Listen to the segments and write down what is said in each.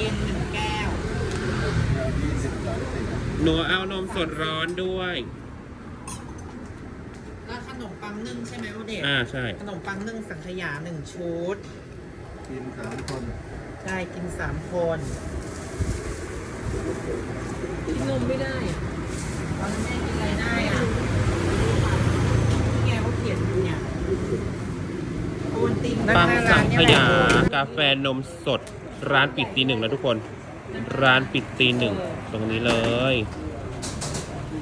ย็นหนึ่งแก้วยี่สิบสามสิบหนูเอานมสดร้อนด้วย แล้วขนมปังนึ่งใช่ไหมโอเดชอ่าใช่ ขนมปังนึ่งสังขยาหนึ่งชุด กินสามคนได้กินสามคนกินนมไม่ได้ตอนนี้แม่กินอะไรได้อะนี่ไงเขาเขียนอยู่เนี่ยโอนติงปังสังขยาเนี่ยแหละกาแฟนมสด ร้านปิดตีหนึ่งแล้วทุกคน ร้านปิดตีหนึ่งตรงนี้เลย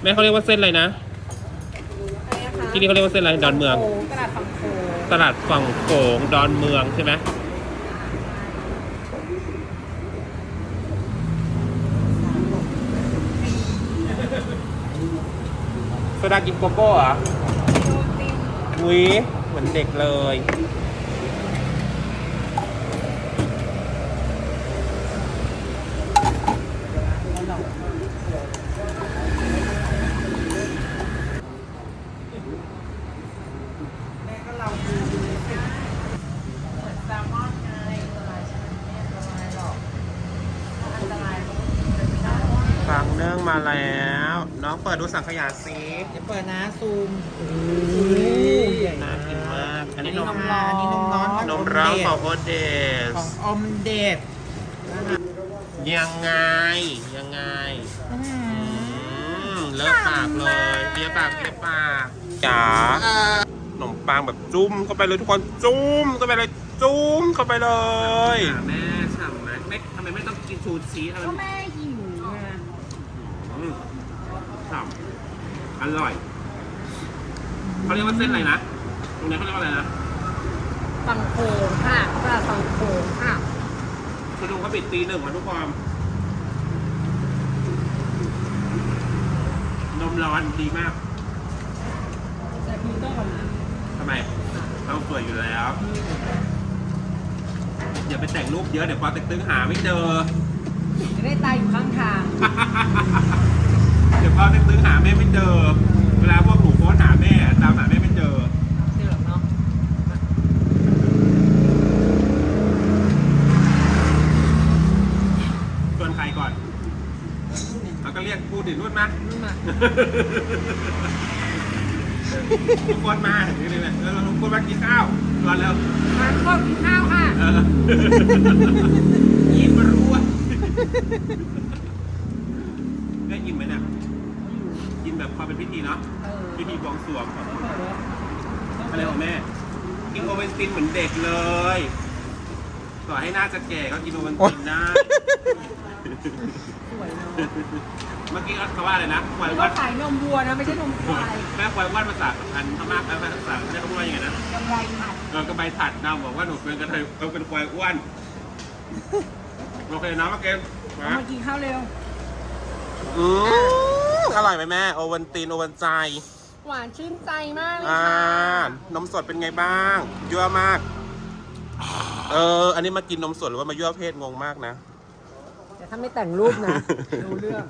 แม่เขาเรียกว่าเส้นอะไรนะอะไรนะคะที่นี่เขาเรียกว่าเส้นอะไรดอนเมืองโค้งตลาดฝั่งโค้งตลาดฝั่งโขงดอนเมืองใช่ไหมโซดากินโกโก้เหรออุ้ยเหมือนเด็กเลย แม่ก็เราดูดูสิเหมือนแซลมอนไงอันตรายใช่ไหมไม่อันตรายหรอกถ้าอันตรายมันก็เป็นไม่ได้ ฟังเนื่องมา แล้ว น้องเปิดดูสังขยาซิเดี๋ยวเปิดนะซูมโอ้น่ากินมาก อันนี้นมร้อนอันนี้นมร้อนของนมอร้อนเดของชโอเดสของอมเดชนะคะยังไง ยังไงอือืมมเลิกปากเลยเลียปากเลียปากจ๋าขนมปังแบบจุ้มเข้าไปเลยทุกคนจุ้มเข้าไปเลยจุ้มเข้าไปเลยแม่ฉ่ำไหมไม่ทำไมไม่ต้องกินชูชีทำไม ก็แม่หิวไง อืม ฉ่ำอร่อยเขาเรียกว่าเส้นอะไรนะตรงนี้เขาเรียกว่าอะไรนะฝั่งโค้งค่ะตลาดฝั่งโค้งค่ะคุณลุงเขาปิดตีหนึ่งมาทุกความนมร้อนดีมากแต่พี่ต้องก่อนนะทำไมต้องสวยอยู่แล้วอย่าไปแต่งรูปเยอะเดี๋ยวพอตึกๆหาไม่เจอจะได้ตายอยู่ข้างทาง เดี๋ยวพอตึกๆหาแม่ไม่เจอ เวลาพวกหนูโพสต์หาแม่ตามหาแม่ไม่เจอเดี๋ยวหรอกเนาะชวนใครก่อนเราก็เรียกพูดดิรุ่นมานี่มาทุกคนมาอย่างนี้เลยเนี่ยแล้วทุกคนมากินข้าวรอนแล้วทานข้าวกินข้าวค่ะเออยิ้มมารู้ว่าได้ยินไหมเนี่ย กินแบบพอเป็นพิธีเนาะเออพิธีบวงสรวงอะไรของแม่กินโอเวนตินเหมือนเด็กเลยต่อให้หน่าจะแก่ก็กินโอเวนตินได้สวยเนาะเมื่อกี้เขาว่าอะไรนะควายนี่วัก็ดขายนมวัวนะไม่ใช่นมควายแม่ควายวัดภาษาอันพม่าแม่ภาษาแม่เขาพูดว่ายังไงนะกำไรหัดเออกระใบถัดนำบอกว่าหนูเป็นกระเทยเออเป็นควายอ้วนโอเคนะเมื่อกี้เอานะมากินข้าวเร็วอืม อร่อยไหมแม่ โอวันตีนโอวันใจ หวานชื่นใจมากเลยอ่า ค่ะนมสดเป็นไงบ้าง ยั่วมาก เออ อันนี้มากินนมสดหรือว่ามายั่วเพศงงมากนะ แต่ถ้าไม่แต่งรูปนะรู้เรื่อง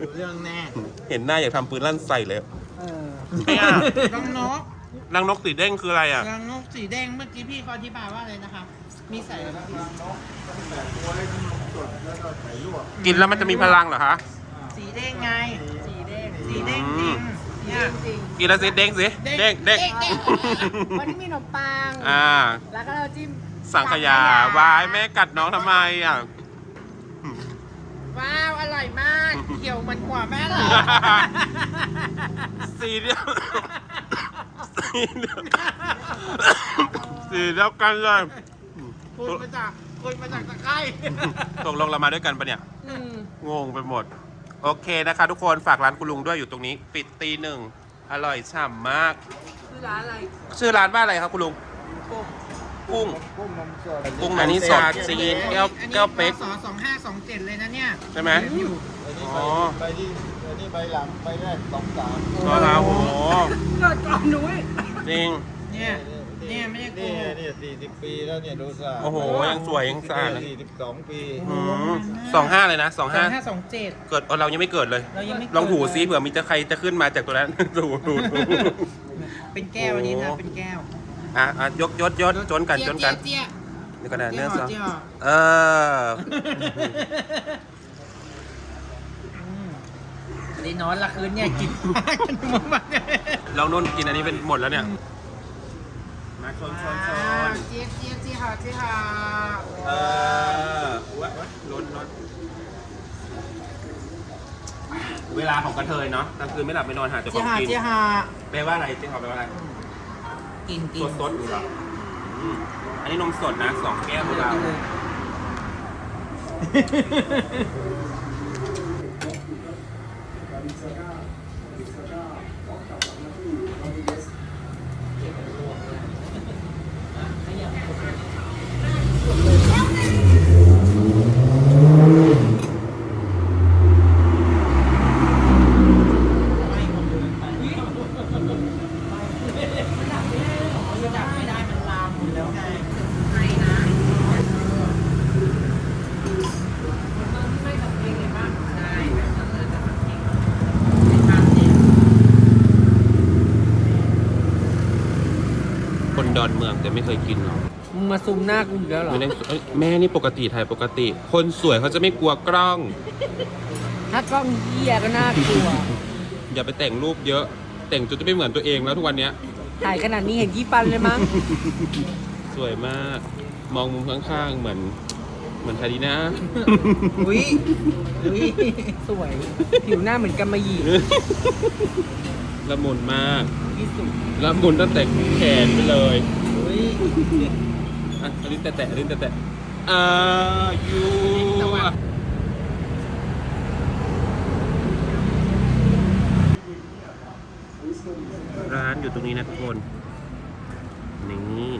ดูเรื่องแน่เห็นหน้าอยากทำปืนลั่นใส่เลยเออไม่อะรังนกรังนกสีเด้งคืออะไรอะ รังนกสีแดงเมื่อกี้พี่เขาอธิบายว่าอะไรนะครับมีใส่อะไรบ้างพี่ตัวให้ขนมสดแล้วก็ไข่ลวกกินแล้วมันจะมีพลังเหรอคะ สีแดงไง สีแดงสีแดงจริงเนี่ยจริงกินแล้วสิเด้งสิเด้งเด้งวันนี้มีขนมปัง อ่า แล้วก็เราจิ้มสังขยาวายแม่กัดน้องทำไมอะ ว้าว อร่อยมาก เขียวเหมันหัวแม่เลยสีเดียวสีเดียวสีเดียวกันเลยคุณมาจากคุณมาจากตะไคร้ตกลงเรามาด้วยกันปะเนี่ยอืมงงไปหมด โอเคนะคะ ทุกคนฝากร้านคุณลุงด้วยอยู่ตรงนี้ ปิดตีหนึ่งอร่อยฉ่ำมากคือร้านอะไรชื่อร้านว่าอะไรครับคุณลุง กุ้งกุ้งนมสดกุ้งอันนี้สดจีนแก้วอันนี้แก้วเป๊กสอสองห้าสองเจ็ดเลยนะเนี่ยใช่ไหมอยู่อันนี้อ๋อใบที่อันนี้ใบหลังใบแรกสองสามก็แล้วโอ้โหเกิดก่อนหนุ้ยจริงเนี่ยเนี่ย ไม่ได้โกนี่หกนี่สี่สิบปีแล้วเนี่ยดูสะอาดโอ้โหยังสวยยังสะอาดเลยสี่สิบสองปีสองห้าเลยนะสองสอห้างห้าสองเจ็ดเกิดเรายังไม่เกิดเลย เรายังไม่เกิดลองถูซิเผื่อมีจะใครจะขึ้นมาจากตัวนั้น ถูถูถู เป็นแก้วอันนี้นะโอ้ เป็นแก้วอะอะยกยศยศจนกันจนกันเจี๊ยนี่ก็ได้เนื้อซอสเจียวเอออันนี้นอนละคืนเนี่ยกิน กันมาบ้างลองนุ่นกินอันนี้เป็นหมดแล้วเนี่ยมา ชนชนชนเจี๊ยบเจี๊ยบเจี๊ยบเจี๊ยบเออวะล้นล้นเวลาของกระเทยเนาะกลางคืนไม่หลับไม่นอนหาแต่ขเจี๊อยงบกินเจี๊ยบแปลว่าอะไรเจ๊ขอแปลว่าอะไรกินกิสนดสดอยู่เหรออืมอันนี้นมสดนะสองแก้วของเรา จับไม่ได้มันลามหมดแล้วไง คน ดอนเมืองแต่ไม่เคยกินหรอกมึงมาซูมหน้ากูอีกแล้วเหรอ ไม่ได้เอ้ยแม่นี่ปกติถ่ายปกติ คนสวยเขาจะไม่กลัวกล้อง ถ้ากล้องเหี้ยก็น่ากลัว อย่าไปแต่งรูปเยอะ แต่งจนจะไม่เหมือนตัวเองแล้วทุกวันเนี้ย ถ่ายขนาดนี้เห็นยี่ปันเลยมั้ง สวยมาก มองมุมข้างๆ เหมือน เหมือนไทยดีนะ อุ้ยอุ้ยสวย ผิวหน้าเหมือนกำมะหยี่ละมุนมาก ที่สุดแล้วหมุญตั้งแต่แขนไปเลยเฮ้ยอะอันนี้แตะๆอันนี้แตะๆอ่ายูร้านอยู่ตรงนี้นะทุกคน นี่